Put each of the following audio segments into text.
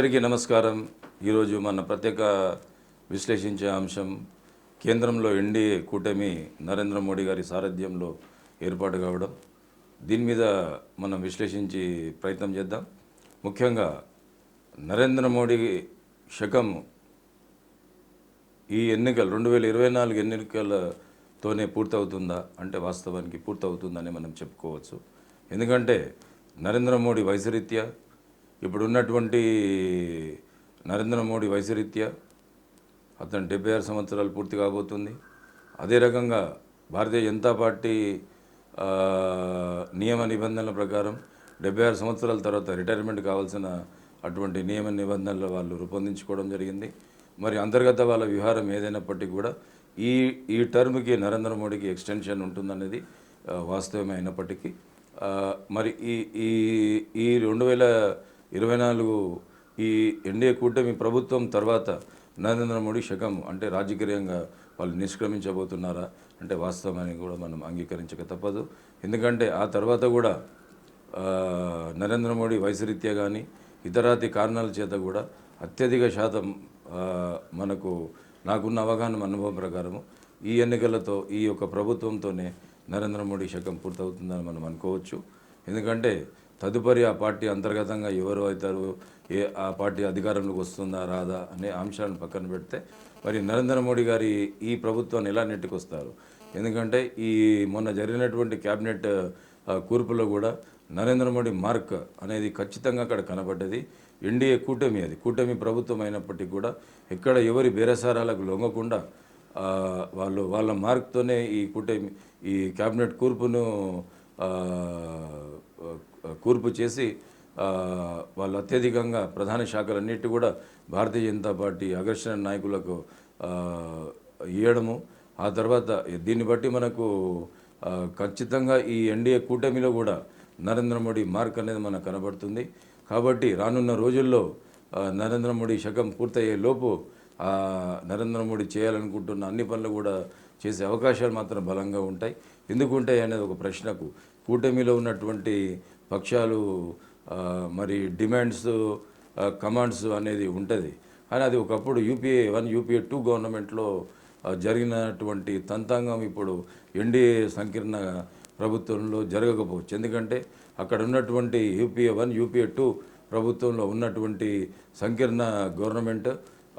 అందరికీ నమస్కారం. ఈరోజు మన ప్రత్యేక విశ్లేషించే అంశం కేంద్రంలో ఎన్డీఏ కూటమి నరేంద్ర మోడీ గారి సారథ్యంలో ఏర్పాటు కావడం. దీని మీద మనం విశ్లేషించి ప్రయత్నం చేద్దాం. ముఖ్యంగా నరేంద్ర మోడీ శకం ఈ ఎన్నికలు రెండు వేల ఇరవై నాలుగు ఎన్నికలతోనే పూర్తవుతుందా? అంటే వాస్తవానికి పూర్తవుతుందని మనం చెప్పుకోవచ్చు. ఎందుకంటే నరేంద్ర మోడీ వయసురీత్యా ఇప్పుడు ఉన్నటువంటి నరేంద్ర మోడీ వయసురీత్యా అతను డెబ్బై ఆరు సంవత్సరాలు పూర్తి కాబోతుంది. అదే రకంగా భారతీయ జనతా పార్టీ నియమ నిబంధనల ప్రకారం డెబ్బై ఆరు సంవత్సరాల తర్వాత రిటైర్మెంట్ కావాల్సిన అటువంటి నియమ నిబంధనలు వాళ్ళు రూపొందించుకోవడం జరిగింది. మరి అంతర్గత వాళ్ళ వ్యవహారం ఏదైనప్పటికీ కూడా ఈ ఈ టర్మ్కి నరేంద్ర మోడీకి ఎక్స్టెన్షన్ ఉంటుందనేది ఆ, వాస్తవమే అయినప్పటికీ. మరి ఈ ఈ ఈ రెండు వేల ఇరవై నాలుగు ఈ ఎన్డీఏ కూటమి ప్రభుత్వం తర్వాత నరేంద్ర మోడీ శకం అంటే రాజకీయంగా వాళ్ళు నిష్క్రమించబోతున్నారా అంటే వాస్తవాన్ని కూడా మనం అంగీకరించక తప్పదు. ఎందుకంటే ఆ తర్వాత కూడా నరేంద్ర మోడీ వయసురీత్యా కానీ ఇతరాతి కారణాల చేత కూడా అత్యధిక శాతం మనకు నాకున్న అవగాహన అనుభవం ప్రకారము ఈ ఎన్నికలతో ఈ యొక్క ప్రభుత్వంతోనే నరేంద్ర మోడీ శకం పూర్తవుతుందని మనం అనుకోవచ్చు. ఎందుకంటే తదుపరి ఆ పార్టీ అంతర్గతంగా ఎవరు అవుతారు ఏ ఆ పార్టీ అధికారంలోకి వస్తుందా రాదా అనే అంశాలను పక్కన పెడితే మరి నరేంద్ర మోడీ గారి ఈ ప్రభుత్వాన్ని ఎలా నెట్టుకొస్తారు? ఎందుకంటే ఈ మొన్న జరిగినటువంటి క్యాబినెట్ కూర్పులో కూడా నరేంద్ర మోడీ మార్క్ అనేది ఖచ్చితంగా అక్కడ కనబడ్డది. ఎన్డీఏ కూటమి అది. కూటమి ప్రభుత్వం అయినప్పటికీ కూడా ఎక్కడ ఎవరి బేరసారాలకు లొంగకుండా వాళ్ళు వాళ్ళ మార్క్తోనే ఈ కూటమి ఈ క్యాబినెట్ కూర్పును కూర్పు చేసి వాళ్ళు అత్యధికంగా ప్రధాన శాఖలన్నిటి కూడా భారతీయ జనతా పార్టీ అగ్రశ్రేణ నాయకులకు ఇవ్వడము ఆ తర్వాత దీన్ని బట్టి మనకు ఖచ్చితంగా ఈ ఎన్డీఏ కూటమిలో కూడా నరేంద్ర మోడీ మార్క్ అనేది మనకు కనబడుతుంది. కాబట్టి రానున్న రోజుల్లో నరేంద్ర మోడీ శకం పూర్తయ్యే లోపు నరేంద్ర మోడీ చేయాలనుకుంటున్న అన్ని పనులు కూడా చేసే అవకాశాలు మాత్రం బలంగా ఉంటాయి. ఎందుకు ఉంటాయి అనేది ఒక ప్రశ్నకు కూటమిలో ఉన్నటువంటి పక్షాలు మరి డిమాండ్స్ కమాండ్స్ అనేది ఉంటుంది. కానీ అది ఒకప్పుడు యూపీఏ వన్ యూపీఏ టూ గవర్నమెంట్లో జరిగినటువంటి తంతాంగం ఇప్పుడు ఎన్డీఏ సంకీర్ణ ప్రభుత్వంలో జరగకపోవచ్చు. ఎందుకంటే అక్కడ ఉన్నటువంటి యూపీఏ వన్ యూపీఏ టూ ప్రభుత్వంలో ఉన్నటువంటి సంకీర్ణ గవర్నమెంట్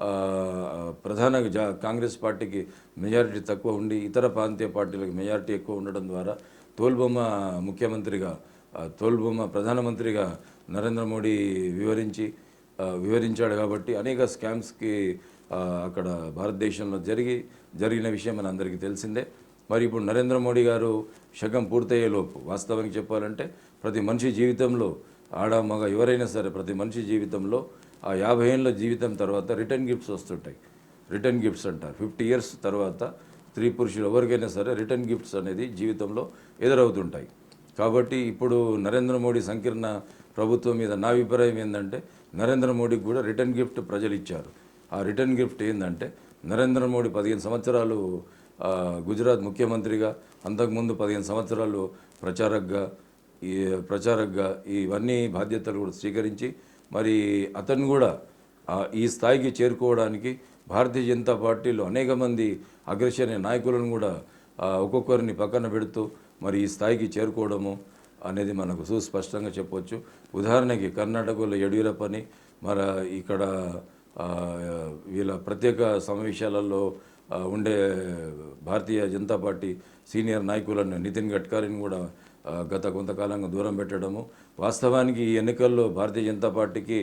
ప్రధాన ప్రధానంగా జా కాంగ్రెస్ పార్టీకి మెజారిటీ తక్కువ ఉండి ఇతర ప్రాంతీయ పార్టీలకు మెజారిటీ ఎక్కువ ఉండడం ద్వారా తోల్బొమ్మ ముఖ్యమంత్రిగా తోల్బొమ్మ ప్రధానమంత్రిగా నరేంద్ర మోడీ వివరించి వివరించాడు కాబట్టి అనేక స్కామ్స్కి అక్కడ భారతదేశంలో జరిగి జరిగిన విషయం మన అందరికీ తెలిసిందే. మరి ఇప్పుడు నరేంద్ర మోడీ గారు శకం పూర్తయ్యేలోపు వాస్తవానికి చెప్పాలంటే ప్రతి మనిషి జీవితంలో ఆడ మగ ఎవరైనా సరే ప్రతి మనిషి జీవితంలో ఆ యాభై ఏళ్ళ జీవితం తర్వాత రిటర్న్ గిఫ్ట్స్ వస్తుంటాయి. రిటర్న్ గిఫ్ట్స్ అంటారు. ఫిఫ్టీ ఇయర్స్ తర్వాత స్త్రీ పురుషులు ఎవరికైనా సరే రిటర్న్ గిఫ్ట్స్ అనేది జీవితంలో ఎదురవుతుంటాయి. కాబట్టి ఇప్పుడు నరేంద్ర మోడీ సంకీర్ణ ప్రభుత్వం మీద నా అభిప్రాయం ఏంటంటే నరేంద్ర మోడీకి కూడా రిటర్న్ గిఫ్ట్ ప్రజలు ఇచ్చారు. ఆ రిటర్న్ గిఫ్ట్ ఏంటంటే నరేంద్ర మోడీ పదిహేను సంవత్సరాలు గుజరాత్ ముఖ్యమంత్రిగా అంతకుముందు పదిహేను సంవత్సరాలు ప్రచారక్గా ఈ ప్రచారక్గా ఇవన్నీ బాధ్యతలు కూడా స్వీకరించి మరి అతను కూడా ఈ స్థాయికి చేరుకోవడానికి భారతీయ జనతా పార్టీలో అనేక మంది అగ్రశ్రేణి నాయకులను కూడా ఒక్కొక్కరిని పక్కన పెడుతూ మరి ఈ స్థాయికి చేరుకోవడము అనేది మనకు సుస్పష్టంగా చెప్పవచ్చు ఉదాహరణకి కర్ణాటకలో యడ్యూరప్పని మరి ఇక్కడ వీళ్ళ ప్రత్యేక సమావేశాలలో ఉండే భారతీయ జనతా పార్టీ సీనియర్ నాయకులను నితిన్ గడ్కరీని కూడా గత కొంతకాలంగా దూరం పెట్టడము వాస్తవానికి ఈ ఎన్నికల్లో భారతీయ జనతా పార్టీకి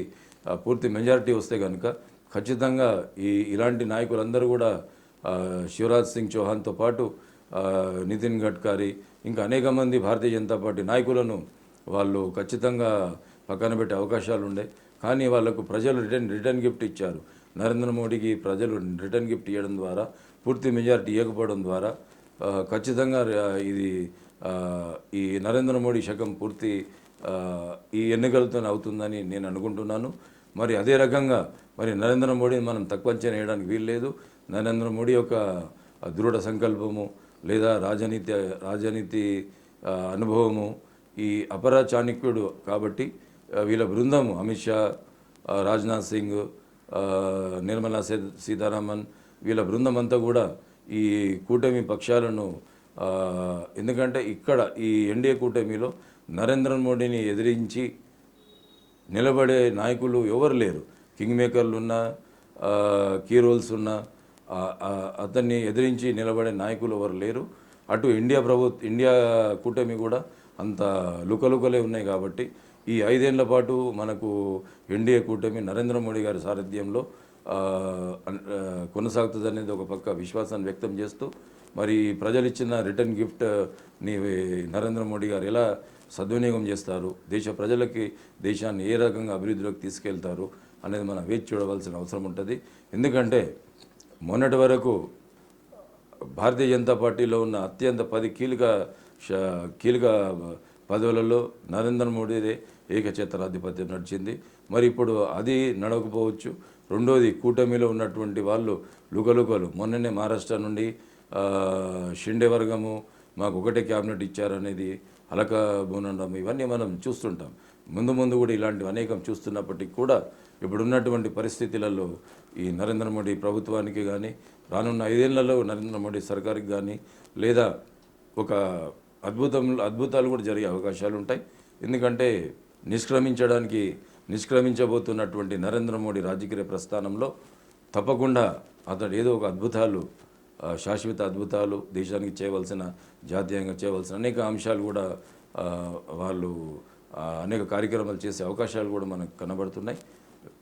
పూర్తి మెజారిటీ వస్తే కనుక ఖచ్చితంగా ఈ ఇలాంటి నాయకులందరూ కూడా శివరాజ్ సింగ్ చౌహాన్తో పాటు నితిన్ గడ్కరీ ఇంకా అనేక మంది భారతీయ జనతా పార్టీ నాయకులను వాళ్ళు ఖచ్చితంగా పక్కన పెట్టే అవకాశాలు ఉండే. కానీ వాళ్ళకు ప్రజలు రిటర్న్ రిటర్న్ గిఫ్ట్ ఇచ్చారు. నరేంద్ర మోడీకి ప్రజలు రిటర్న్ గిఫ్ట్ ఇవ్వడం ద్వారా పూర్తి మెజారిటీ ఇవ్వకపోవడం ద్వారా ఖచ్చితంగా ఇది ఈ నరేంద్ర మోడీ శకం పూర్తి ఈ ఎన్నికలతో అవుతుందని నేను అనుకుంటున్నాను. మరి అదే రకంగా మరి నరేంద్ర మోడీని మనం తక్కువ అంచనా వేయడానికి వీల్లేదు. నరేంద్ర మోడీ యొక్క దృఢ సంకల్పము లేదా రాజనీతి రాజనీతి అనుభవము. ఈ అపర చాణక్యుడు కాబట్టి వీళ్ళ బృందము అమిత్ షా రాజ్నాథ్ సింగ్ నిర్మలా సీతారామన్ వీళ్ళ బృందం అంతా కూడా ఈ కూటమి పక్షాలను ఎందుకంటే ఇక్కడ ఈ ఎన్డీఏ కూటమిలో నరేంద్ర మోడీని ఎదిరించి నిలబడే నాయకులు ఎవరు లేరు. కింగ్ మేకర్లు ఉన్న కీ రోల్స్ ఉన్నా అతన్ని ఎదిరించి నిలబడే నాయకులు ఎవరు లేరు. అటు ఇండియా ప్రభుత్వ ఇండియా కూటమి కూడా అంత లుకలుకలే ఉన్నాయి కాబట్టి ఈ ఐదేళ్ళ పాటు మనకు ఎన్డీఏ కూటమి నరేంద్ర మోడీ గారి సారథ్యంలో కొనసాగుతుంది అనేది ఒక పక్క విశ్వాసాన్ని వ్యక్తం చేస్తూ మరి ప్రజలు ఇచ్చిన రిటర్న్ గిఫ్ట్ నీ నరేంద్ర మోడీ గారు ఎలా సద్వినియోగం చేస్తారు? దేశ ప్రజలకి దేశాన్ని ఏ రకంగా అభివృద్ధిలోకి తీసుకెళ్తారు అనేది మనం వేచి చూడవలసిన అవసరం ఉంటుంది. ఎందుకంటే మొన్నటి వరకు భారతీయ జనతా పార్టీలో ఉన్న అత్యంత పది కీలక కీలక పదవులలో నరేంద్ర మోడీదే ఏకఛత్రాధిపత్యం నడిచింది. మరి ఇప్పుడు అది నడవకపోవచ్చు. రెండోది కూటమిలో ఉన్నటువంటి వాళ్ళు లుకలుకలు. మొన్ననే మహారాష్ట్ర నుండి షిండే వర్గము మాకు ఒకటే క్యాబినెట్ ఇచ్చారనేది అలక బోనండం ఇవన్నీ మనం చూస్తుంటాం. ముందు ముందు కూడా ఇలాంటివి అనేకం చూస్తున్నప్పటికీ కూడా ఇప్పుడున్నటువంటి పరిస్థితులలో ఈ నరేంద్ర మోడీ ప్రభుత్వానికి కానీ రానున్న ఐదేళ్ళలో నరేంద్ర మోడీ సర్కార్కి కానీ లేదా ఒక అద్భుతం అద్భుతాలు కూడా జరిగే అవకాశాలు ఉంటాయి. ఎందుకంటే నిష్క్రమించడానికి నిష్క్రమించబోతున్నటువంటి నరేంద్ర మోడీ రాజకీయ ప్రస్థానంలో తప్పకుండా అతడు ఏదో ఒక అద్భుతాలు శాశ్వత అద్భుతాలు దేశానికి చేయవలసిన జాతీయంగా చేయవలసిన అనేక అంశాలు కూడా వాళ్ళు అనేక కార్యక్రమాలు చేసే అవకాశాలు కూడా మనకు కనబడుతున్నాయి.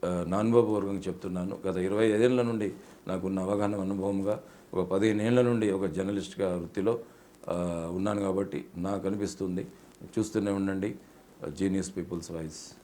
ఆ, నా అనుభవపూర్వకంగా చెప్తున్నాను. గత ఇరవై ఐదేళ్ళ నుండి నాకున్న అవగాహన అనుభవంగా ఒక పదిహేను ఏళ్ళ నుండి ఒక జర్నలిస్ట్గా వృత్తిలో ఉన్నాను కాబట్టి నాకు అనిపిస్తుంది. చూస్తూనే ఉండండి. Genius peoples voice